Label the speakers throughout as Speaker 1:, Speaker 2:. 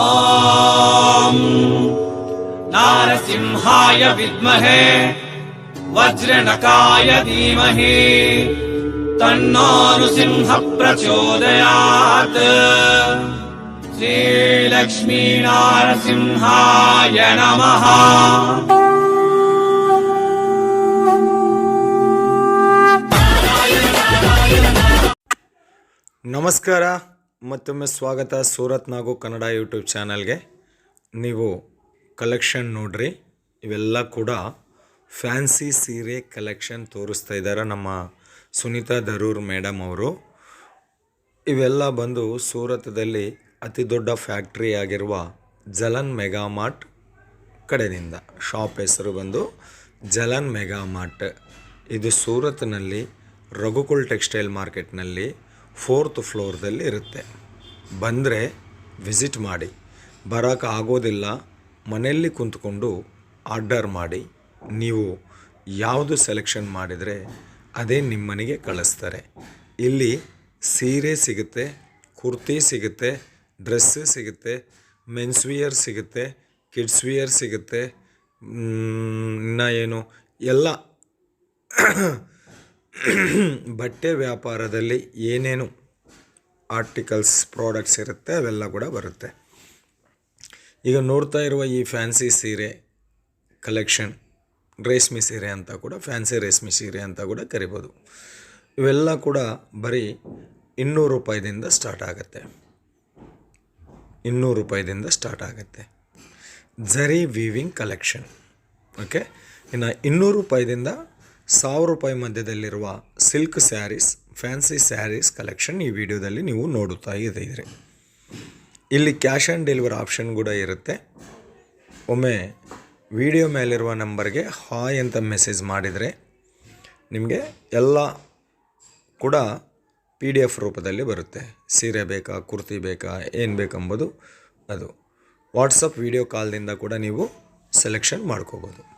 Speaker 1: ॐ नारसिंहाय विद्महे वज्रनकाय धीमहि तन्नो नृसिंह प्रचोदयात् श्रीलक्ष्मीनारसिंहाय नमः
Speaker 2: ನಮಸ್ಕಾರ ಮತ್ತೊಮ್ಮೆ ಸ್ವಾಗತ ಸೂರತ್ ನಾಗು ಕನ್ನಡ ಯೂಟ್ಯೂಬ್ ಚಾನಲ್ಗೆ. ನೀವು ಕಲೆಕ್ಷನ್ ನೋಡ್ರಿ, ಇವೆಲ್ಲ ಕೂಡ ಫ್ಯಾನ್ಸಿ ಸೀರೆ ಕಲೆಕ್ಷನ್ ತೋರಿಸ್ತಾ ಇದ್ದಾರೆ ನಮ್ಮ ಸುನೀತಾ ದರೂರ್ ಮೇಡಮ್ ಅವರು. ಇವೆಲ್ಲ ಬಂದು ಸೂರತದಲ್ಲಿ ಅತಿ ದೊಡ್ಡ ಫ್ಯಾಕ್ಟ್ರಿ ಆಗಿರುವ ಜಲನ್ ಮೆಗಾಮಾರ್ಟ್ ಕಡೆಯಿಂದ. ಶಾಪ್ ಹೆಸರು ಬಂದು ಜಲನ್ ಮೆಗಾಮಾರ್ಟ್ ಇದು ಸೂರತ್ನಲ್ಲಿ ರಘುಕುಲ್ ಟೆಕ್ಸ್ಟೈಲ್ ಮಾರ್ಕೆಟ್ನಲ್ಲಿ ಫೋರ್ತ್ ಫ್ಲೋರ್ದಲ್ಲಿ ಇರುತ್ತೆ. ಬಂದರೆ ವಿಸಿಟ್ ಮಾಡಿ. ಬರೋಕ್ಕೆ ಆಗೋದಿಲ್ಲ. ಮನೆಯಲ್ಲಿ ಕುಂತ್ಕೊಂಡು ಆರ್ಡರ್ ಮಾಡಿ. ನೀವು ಯಾವುದು ಸೆಲೆಕ್ಷನ್ ಮಾಡಿದರೆ ಅದೇ ನಿಮ್ಮನೆಗೆ ಕಳಿಸ್ತಾರೆ. ಇಲ್ಲಿ ಸೀರೆ ಸಿಗುತ್ತೆ, ಕುರ್ತಿ ಸಿಗುತ್ತೆ, ಡ್ರೆಸ್ ಸಿಗುತ್ತೆ, ಮೆನ್ಸ್ ವಿಯರ್ ಸಿಗುತ್ತೆ, ಕಿಡ್ಸ್ ವಿಯರ್ ಸಿಗುತ್ತೆ ಇನ್ನು ಏನು? ಎಲ್ಲ ಬಟ್ಟೆ ವ್ಯಾಪಾರದಲ್ಲಿ ಏನೇನು ಆರ್ಟಿಕಲ್ಸ್, ಪ್ರಾಡಕ್ಟ್ಸ್ ಇರುತ್ತೆ ಅವೆಲ್ಲ ಕೂಡ ಬರುತ್ತೆ. ಈಗ ನೋಡ್ತಾ ಇರುವ ಈ ಫ್ಯಾನ್ಸಿ ಸೀರೆ ಕಲೆಕ್ಷನ್, ರೇಷ್ಮೆ ಸೀರೆ ಅಂತ ಕೂಡ, ಫ್ಯಾನ್ಸಿ ರೇಷ್ಮೆ ಸೀರೆ ಅಂತ ಕೂಡ ಕರಿಬೋದು. ಇವೆಲ್ಲ ಕೂಡ ಬರೀ ಇನ್ನೂರು ರೂಪಾಯಿದಿಂದ ಸ್ಟಾರ್ಟ್ ಆಗುತ್ತೆ. ಇನ್ನೂರು ರೂಪಾಯಿದಿಂದ ಸ್ಟಾರ್ಟ್ ಆಗುತ್ತೆ. Zari weaving collection, okay? ಇನ್ನು ಇನ್ನೂರು ರೂಪಾಯಿದಿಂದ ಸಾವಿರ ರೂಪಾಯಿ ಮಧ್ಯದಲ್ಲಿರುವ silk sarees, fancy sarees collection ಈ ವಿಡಿಯೋದಲ್ಲಿ ನೀವು ನೋಡುತ್ತಾ ಇದ್ದೀರಿ. ಇಲ್ಲಿ ಕ್ಯಾಶ್ ಆನ್ ಡೆಲಿವರಿ ಆಪ್ಷನ್ ಕೂಡ ಇರುತ್ತೆ. ಒಮ್ಮೆ ವಿಡಿಯೋ ಮೇಲಿರುವ ನಂಬರ್ಗೆ ಹಾಯ್ ಅಂತ ಮೆಸೇಜ್ ಮಾಡಿದರೆ ನಿಮಗೆ ಎಲ್ಲ ಕೂಡ ಪಿ ಡಿ ಎಫ್ ರೂಪದಲ್ಲಿ ಬರುತ್ತೆ. ಸೀರೆ ಬೇಕಾ, ಕುರ್ತಿ ಬೇಕಾ, ಏನು ಬೇಕೆಂಬುದು ಅದು. ವಾಟ್ಸಪ್ ವಿಡಿಯೋ ಕಾಲ್ದಿಂದ ಕೂಡ ನೀವು ಸೆಲೆಕ್ಷನ್ ಮಾಡ್ಕೋಬೋದು.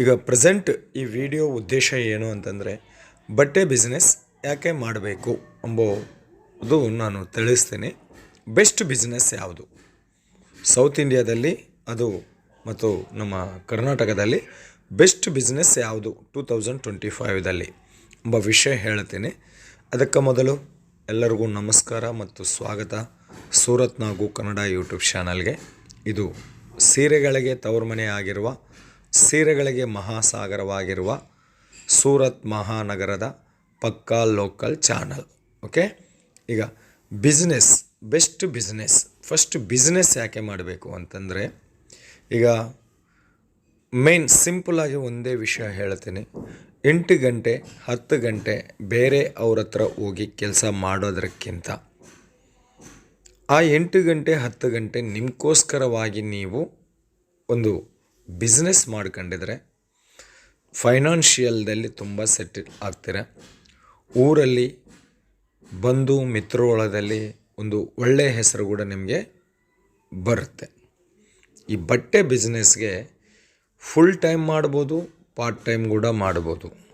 Speaker 2: ಈಗ ಪ್ರೆಸೆಂಟ್ ಈ ವಿಡಿಯೋ ಉದ್ದೇಶ ಏನು ಅಂತಂದರೆ ಬಟ್ಟೆ ಬಿಸ್ನೆಸ್ ಯಾಕೆ ಮಾಡಬೇಕು ಎಂಬುದು ನಾನು ತಿಳಿಸ್ತೇನೆ. ಬೆಸ್ಟ್ ಬಿಸ್ನೆಸ್ ಯಾವುದು? ಸೌತ್ ಇಂಡಿಯಾದಲ್ಲಿ ಅದು ಮತ್ತು ನಮ್ಮ ಕರ್ನಾಟಕದಲ್ಲಿ ಬೆಸ್ಟ್ ಬಿಸ್ನೆಸ್ ಯಾವುದು ಟೂ ತೌಸಂಡ್ ಟ್ವೆಂಟಿ ಫೈವ್ದಲ್ಲಿ ಎಂಬ ವಿಷಯ ಹೇಳ್ತೀನಿ. ಅದಕ್ಕೆ ಮೊದಲು ಎಲ್ಲರಿಗೂ ನಮಸ್ಕಾರ ಮತ್ತು ಸ್ವಾಗತ. ಸೂರತ್ನಾಗು ಕನ್ನಡ ಯೂಟ್ಯೂಬ್ ಚಾನಲ್ಗೆ ಇದು ಸೀರೆಗಳಿಗೆ ತವರು ಮನೆ ಆಗಿರುವ ಸೀರೆಗಳಿಗೆ ಮಹಾಸಾಗರವಾಗಿರುವ ಸೂರತ್ ಮಹಾನಗರದ ಪಕ್ಕಾ ಲೋಕಲ್ ಚಾನಲ್ ಓಕೆ ಈಗ business best business first business ಯಾಕೆ ಮಾಡಬೇಕು ಅಂತಂದರೆ, ಈಗ ಮೇನ್ ಸಿಂಪಲಾಗಿ ಒಂದೇ ವಿಷಯ ಹೇಳ್ತೀನಿ. ಎಂಟು ಗಂಟೆ, ಹತ್ತು ಗಂಟೆ ಬೇರೆ ಅವ್ರ ಹತ್ರ ಹೋಗಿ ಕೆಲಸ ಮಾಡೋದಕ್ಕಿಂತ ಆ ಎಂಟು ಗಂಟೆ, ಹತ್ತು ಗಂಟೆ ನಿಮಗೋಸ್ಕರವಾಗಿ ನೀವು ಒಂದು ಬಿಸ್ನೆಸ್ ಮಾಡ್ಕೊಂಡಿದ್ರೆ ಫೈನಾನ್ಷಿಯಲ್ದಲ್ಲಿ ತುಂಬ ಸೆಟ್ ಆಗ್ತೀರ. ಊರಲ್ಲಿ ಬಂಧು ಮಿತ್ರೊಳದಲ್ಲಿ ಒಂದು ಒಳ್ಳೆಯ ಹೆಸರು ಕೂಡ ನಿಮಗೆ ಬರುತ್ತೆ. ಈ ಬಟ್ಟೆ ಬಿಸ್ನೆಸ್ಗೆ ಫುಲ್ ಟೈಮ್ ಮಾಡ್ಬೋದು ಪಾರ್ಟ್ ಟೈಮ್ ಕೂಡ ಮಾಡ್ಬೋದು.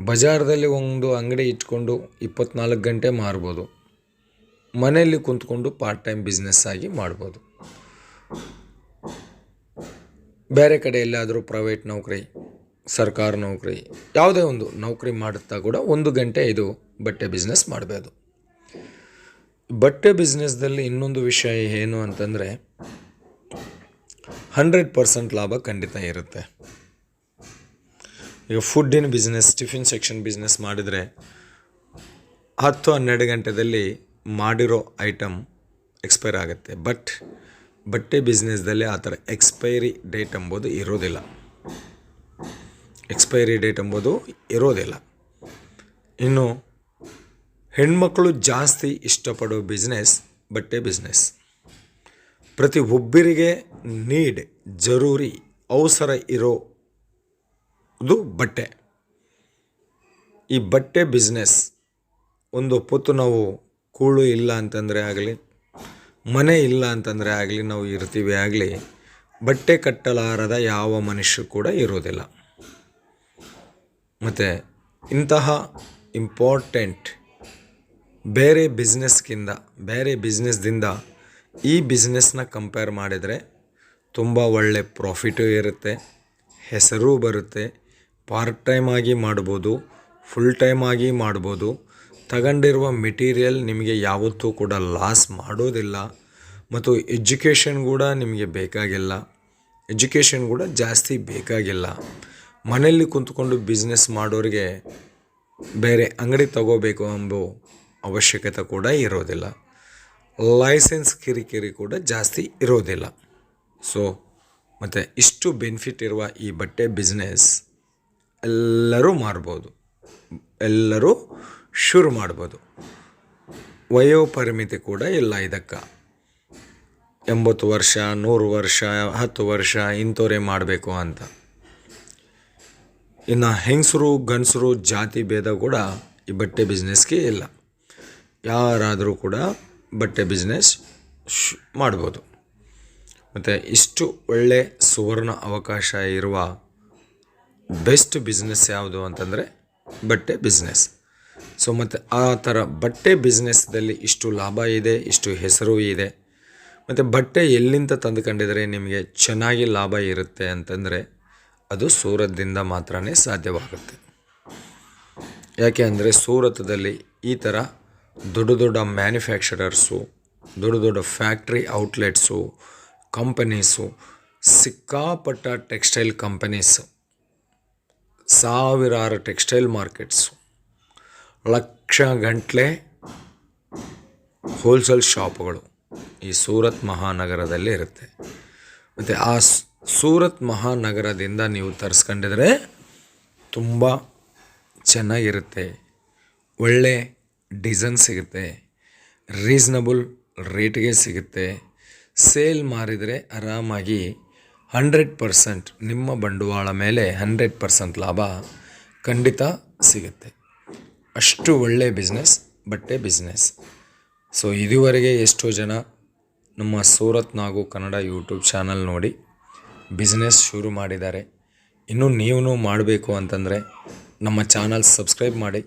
Speaker 2: ಬಜಾರ್ದಲ್ಲಿ ಒಂದು ಅಂಗಡಿ ಇಟ್ಕೊಂಡು ಇಪ್ಪತ್ನಾಲ್ಕು ಗಂಟೆ ಮಾರ್ಬೋದು. ಮನೆಯಲ್ಲಿ ಕುಂತ್ಕೊಂಡು ಪಾರ್ಟ್ ಟೈಮ್ ಬಿಸ್ನೆಸ್ ಆಗಿ ಮಾಡ್ಬೋದು. ಬೇರೆ ಕಡೆ ಎಲ್ಲಾದರೂ ಪ್ರೈವೇಟ್ ನೌಕರಿ, ಸರ್ಕಾರ ನೌಕರಿ, ಯಾವುದೇ ಒಂದು ನೌಕರಿ ಮಾಡುತ್ತಾ ಕೂಡ ಒಂದು ಗಂಟೆ ಇದು ಬಟ್ಟೆ ಬಿಸ್ನೆಸ್ ಮಾಡಬಹುದು ಬಟ್ಟೆ ಬಿಸ್ನೆಸ್ದಲ್ಲಿ ಇನ್ನೊಂದು ವಿಷಯ ಏನು ಅಂತಂದರೆ ಹಂಡ್ರೆಡ್ ಪರ್ಸೆಂಟ್ ಲಾಭ ಖಂಡಿತ ಇರುತ್ತೆ. ಈಗ ಫುಡ್ಡಿನ ಬಿಸ್ನೆಸ್ ಟಿಫಿನ್ ಸೆಕ್ಷನ್ ಬಿಸ್ನೆಸ್ ಮಾಡಿದರೆ ಹತ್ತು ಹನ್ನೆರಡು ಗಂಟೆದಲ್ಲಿ ಮಾಡಿರೋ ಐಟಮ್ ಎಕ್ಸ್ಪೈರ್ ಆಗುತ್ತೆ. ಬಟ್ ಬಟ್ಟೆ ಬಿಸ್ನೆಸ್ದಲ್ಲಿ ಆ ಥರ ಎಕ್ಸ್ಪೈರಿ ಡೇಟ್ ಎಂಬುದು ಇರೋದಿಲ್ಲ. ಎಕ್ಸ್ಪೈರಿ ಡೇಟ್ ಎಂಬುದು ಇರೋದಿಲ್ಲ. ಇನ್ನು ಹೆಣ್ಮಕ್ಳು ಜಾಸ್ತಿ ಇಷ್ಟಪಡೋ ಬಿಸ್ನೆಸ್ ಬಟ್ಟೆ ಬಿಸ್ನೆಸ್ ಪ್ರತಿ ಒಬ್ಬರಿಗೆ ನೀಡ್ ಜರೂರಿ, ಅವಸರ ಇರೋದು ಬಟ್ಟೆ. ಈ ಬಟ್ಟೆ ಬಿಸ್ನೆಸ್ ಒಂದು ಪೊತ್ತು ನಾವು ಕೂಳು ಇಲ್ಲ ಅಂತಂದರೆ ಆಗಲಿ ಮನೆ ಇಲ್ಲ ಅಂತಂದರೆ ಆಗಲಿ, ನಾವು ಇರ್ತೀವಿ ಆಗಲಿ, ಬಟ್ಟೆ ಕಟ್ಟಲಾರದ ಯಾವ ಮನುಷ್ಯ ಕೂಡ ಇರೋದಿಲ್ಲ. ಮತ್ತು ಇಂತಹ ಇಂಪಾರ್ಟೆಂಟ್ ಬೇರೆ ಬಿಸ್ನೆಸ್ಗಿಂತ ಬೇರೆ ಬಿಸ್ನೆಸ್ದಿಂದ ಈ ಬಿಸ್ನೆಸ್ನ ಕಂಪೇರ್ ಮಾಡಿದರೆ ತುಂಬ ಒಳ್ಳೆ ಪ್ರಾಫಿಟು ಇರುತ್ತೆ, ಹೆಸರು ಬರುತ್ತೆ ಪಾರ್ಟ್ ಟೈಮ್ ಆಗಿ ಮಾಡ್ಬೋದು ಫುಲ್ ಟೈಮ್ ಆಗಿ ಮಾಡ್ಬೋದು ತಗೊಂಡಿರುವ ಮೆಟೀರಿಯಲ್ ನಿಮಗೆ ಯಾವತ್ತೂ ಕೂಡ ಲಾಸ್ ಮಾಡೋದಿಲ್ಲ ಮತ್ತು ಎಜುಕೇಷನ್ ಕೂಡ ನಿಮಗೆ ಬೇಕಾಗಿಲ್ಲ. ಎಜುಕೇಷನ್ ಕೂಡ ಜಾಸ್ತಿ ಬೇಕಾಗಿಲ್ಲ. ಮನೆಯಲ್ಲಿ ಕುಂತ್ಕೊಂಡು ಬಿಸ್ನೆಸ್ ಮಾಡೋರಿಗೆ ಬೇರೆ ಅಂಗಡಿ ತಗೋಬೇಕು ಎಂಬ ಅವಶ್ಯಕತೆ ಕೂಡ ಇರೋದಿಲ್ಲ. ಲೈಸೆನ್ಸ್ ಕಿರಿಕಿರಿ ಕೂಡ ಜಾಸ್ತಿ ಇರೋದಿಲ್ಲ. ಸೊ ಮತ್ತು ಇಷ್ಟು ಬೆನಿಫಿಟ್ ಇರುವ ಈ ಬಟ್ಟೆ ಬಿಸ್ನೆಸ್ ಎಲ್ಲರೂ ಮಾರ್ಬೋದು. ಎಲ್ಲರೂ ಶುರು ಮಾಡ್ಬೋದು. ವಯೋಪರಿಮಿತಿ ಕೂಡ ಇಲ್ಲ ಇದಕ್ಕೆ. ಎಂಬತ್ತು ವರ್ಷ, ನೂರು ವರ್ಷ, ಹತ್ತು ವರ್ಷ ಇಂಥವರೇ ಮಾಡಬೇಕು ಅಂತ. ಇನ್ನು ಹೆಂಗಸರು, ಗಂಡಸರು ಜಾತಿ ಭೇದ ಕೂಡ ಈ ಬಟ್ಟೆ ಬಿಸ್ನೆಸ್ಗೆ ಇಲ್ಲ. ಯಾರಾದರೂ ಕೂಡ ಬಟ್ಟೆ ಬಿಸ್ನೆಸ್ ಮಾಡ್ಬೋದು. ಮತ್ತು ಇಷ್ಟು ಒಳ್ಳೆ ಸುವರ್ಣ ಅವಕಾಶ ಇರುವ ಬೆಸ್ಟ್ ಬಿಸ್ನೆಸ್ ಯಾವುದು ಅಂತಂದರೆ ಬಟ್ಟೆ ಬಿಸ್ನೆಸ್. ಸೊ ಮತ್ತು ಆ ಥರ ಬಟ್ಟೆ ಬಿಸ್ನೆಸ್ದಲ್ಲಿ ಇಷ್ಟು ಲಾಭ ಇದೆ, ಇಷ್ಟು ಹೆಸರು ಇದೆ. ಮತ್ತು ಬಟ್ಟೆ ಎಲ್ಲಿಂದ ತಂದುಕೊಂಡಿದ್ರೆ ನಿಮಗೆ ಚೆನ್ನಾಗಿ ಲಾಭ ಇರುತ್ತೆ ಅಂತಂದರೆ ಅದು ಸೂರತ್ದಿಂದ ಮಾತ್ರ ಸಾಧ್ಯವಾಗುತ್ತೆ. ಯಾಕೆ ಅಂದರೆ ಸೂರತದಲ್ಲಿ ಈ ಥರ ದೊಡ್ಡ ದೊಡ್ಡ ಮ್ಯಾನುಫ್ಯಾಕ್ಚರರ್ಸು ದೊಡ್ಡ ದೊಡ್ಡ ಫ್ಯಾಕ್ಟ್ರಿ ಔಟ್ಲೆಟ್ಸು ಕಂಪನೀಸು ಸಿಕ್ಕಾಪಟ್ಟ ಟೆಕ್ಸ್ಟೈಲ್ ಕಂಪನೀಸು ಸಾವಿರಾರು ಟೆಕ್ಸ್ಟೈಲ್ ಮಾರ್ಕೆಟ್ಸು ಲಕ್ಷ ಗಂಟ್ಲೆ ಹೋಲ್ಸೇಲ್ ಶಾಪ್ಗಳು ಈ ಸೂರತ್ ಮಹಾನಗರದಲ್ಲಿ ಇರುತ್ತೆ. ಮತ್ತು ಆ ಸೂರತ್ ಮಹಾನಗರದಿಂದ ನೀವು ತರಿಸ್ಕೊಂಡಿದ್ರೆ ತುಂಬ ಚೆನ್ನಾಗಿರುತ್ತೆ. ಒಳ್ಳೆ ಡಿಸೈನ್ ಸಿಗುತ್ತೆ. ರೀಸ್ನಬಲ್ ರೇಟ್ಗೆ ಸಿಗುತ್ತೆ. ಸೇಲ್ ಮಾರಿದರೆ ಆರಾಮಾಗಿ ಹಂಡ್ರೆಡ್ ಪರ್ಸೆಂಟ್ ನಿಮ್ಮ ಬಂಡವಾಳ ಮೇಲೆ ಹಂಡ್ರೆಡ್ ಪರ್ಸೆಂಟ್ ಲಾಭ ಖಂಡಿತ ಸಿಗುತ್ತೆ. ಅಷ್ಟು ಒಳ್ಳೆಯ ಬಿಸ್ನೆಸ್ ಬಟ್ಟೆ ಬಿಸ್ನೆಸ್ ಸೊ ಇದುವರೆಗೆ ಎಷ್ಟೋ ಜನ ನಮ್ಮ ಸೂರತ್ ನಾಗು ಕನ್ನಡ ಯೂಟ್ಯೂಬ್ ಚಾನಲ್ ನೋಡಿ ಬಿಸ್ನೆಸ್ ಶುರು ಮಾಡಿದ್ದಾರೆ. ಇನ್ನು ನೀವು ಮಾಡಬೇಕು ಅಂತಂದರೆ ನಮ್ಮ ಚಾನಲ್ ಸಬ್ಸ್ಕ್ರೈಬ್ ಮಾಡಿ,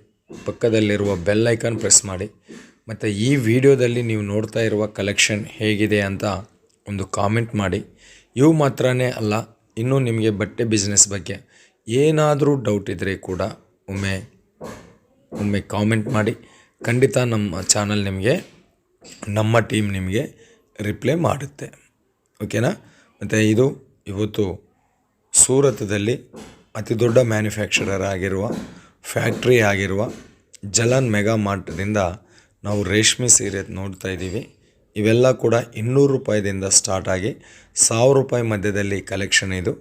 Speaker 2: ಪಕ್ಕದಲ್ಲಿರುವ ಬೆಲ್ ಐಕಾನ್ ಪ್ರೆಸ್ ಮಾಡಿ. ಮತ್ತು ಈ ವಿಡಿಯೋದಲ್ಲಿ ನೀವು ನೋಡ್ತಾ ಇರುವ ಕಲೆಕ್ಷನ್ ಹೇಗಿದೆ ಅಂತ ಒಂದು ಕಾಮೆಂಟ್ ಮಾಡಿ. ಇವು ಮಾತ್ರನೇ ಅಲ್ಲ, ಇನ್ನೂ ನಿಮಗೆ ಬಟ್ಟೆ ಬಿಸ್ನೆಸ್ ಬಗ್ಗೆ ಏನಾದರೂ ಡೌಟ್ ಇದ್ದರೆ ಕೂಡ ಒಮ್ಮೆ ಒಮ್ಮೆ ಕಾಮೆಂಟ್ ಮಾಡಿ. ಖಂಡಿತ ನಮ್ಮ ಚಾನಲ್ ನಿಮಗೆ, ನಮ್ಮ ಟೀಮ್ ನಿಮಗೆ ರಿಪ್ಲೈ ಮಾಡುತ್ತೆ. ಓಕೆನಾ ಮತ್ತು ಇದು ಇವತ್ತು ಸೂರತದಲ್ಲಿ ಅತಿ ದೊಡ್ಡ ಮ್ಯಾನುಫ್ಯಾಕ್ಚರರ್ ಆಗಿರುವ ಫ್ಯಾಕ್ಟ್ರಿ ಆಗಿರುವ ಜಲನ್ ಮೆಗಾ ಮಾರ್ಟ್ದಿಂದ ನಾವು ರೇಷ್ಮೆ ಸೀರೆ ನೋಡ್ತಾ ಇದ್ದೀವಿ. ಇವೆಲ್ಲ ಕೂಡ ಇನ್ನೂರು ರೂಪಾಯಿದಿಂದ ಸ್ಟಾರ್ಟ್ ಆಗಿ ಸಾವಿರ ರೂಪಾಯಿ ಮಧ್ಯದಲ್ಲಿ ಕಲೆಕ್ಷನ್ ಇದು.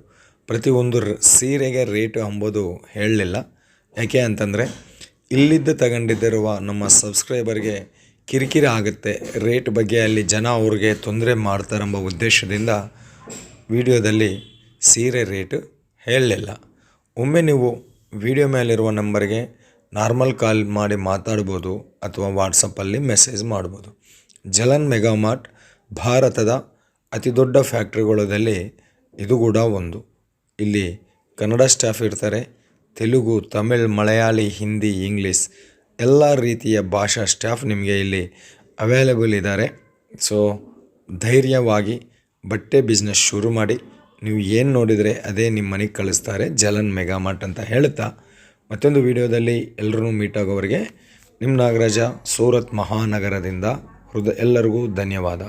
Speaker 2: ಪ್ರತಿಯೊಂದು ಸೀರೆಗೆ ರೇಟು ಅಂಬೋದು ಹೇಳಲಿಲ್ಲ. ಯಾಕೆ ಅಂತಂದರೆ ಇಲ್ಲಿದ್ದು ತಗೊಂಡಿದ್ದಿರುವ ನಮ್ಮ ಸಬ್ಸ್ಕ್ರೈಬರ್ಗೆ ಕಿರಿಕಿರಿ ಆಗುತ್ತೆ. ರೇಟ್ ಬಗ್ಗೆ ಅಲ್ಲಿ ಜನ ಅವ್ರಿಗೆ ತೊಂದರೆ ಮಾಡ್ತಾರೆಂಬ ಉದ್ದೇಶದಿಂದ ವಿಡಿಯೋದಲ್ಲಿ ಸೀರೆ ರೇಟು ಹೇಳಲಿಲ್ಲ. ಒಮ್ಮೆ ನೀವು ವಿಡಿಯೋ ಮೇಲಿರುವ ನಂಬರ್ಗೆ ನಾರ್ಮಲ್ ಕಾಲ್ ಮಾಡಿ ಮಾತಾಡ್ಬೋದು ಅಥವಾ ವಾಟ್ಸಪ್ಪಲ್ಲಿ ಮೆಸೇಜ್ ಮಾಡ್ಬೋದು. ಜಲನ್ ಮೆಗಾಮಾರ್ಟ್ ಭಾರತದ ಅತಿ ದೊಡ್ಡ ಫ್ಯಾಕ್ಟ್ರಿಗಳಲ್ಲಿ ಇದು ಕೂಡ ಒಂದು. ಇಲ್ಲಿ ಕನ್ನಡ ಸ್ಟಾಫ್ ಇರ್ತಾರೆ ತೆಲುಗು, ತಮಿಳ್, ಮಲಯಾಳಿ, ಹಿಂದಿ, ಇಂಗ್ಲೀಷ್ ಎಲ್ಲ ರೀತಿಯ ಭಾಷಾ ಸ್ಟಾಫ್ ನಿಮಗೆ ಇಲ್ಲಿ ಅವೈಲೇಬಲ್ ಇದ್ದಾರೆ ಸೊ ಧೈರ್ಯವಾಗಿ ಬಟ್ಟೆ ಬಿಸ್ನೆಸ್ ಶುರು ಮಾಡಿ, ನೀವು ಏನು ನೋಡಿದರೆ ಅದೇ ನಿಮ್ಮ ಮನೆಗೆ ಕಳಿಸ್ತಾರೆ, ಜಲನ್ ಮೆಗಾಮಾರ್ಟ್ ಅಂತ ಹೇಳ್ತಾ. ಮತ್ತೊಂದು ವಿಡಿಯೋದಲ್ಲಿ ಎಲ್ಲರೂ ಮೀಟ್ ಆಗೋವರೆಗೆ ನಿಮ್ಮ ನಾಗರಾಜ ಸೂರತ್ ಮಹಾನಗರದಿಂದ, ಹೃದಯ ಎಲ್ಲರಿಗೂ ಧನ್ಯವಾದ.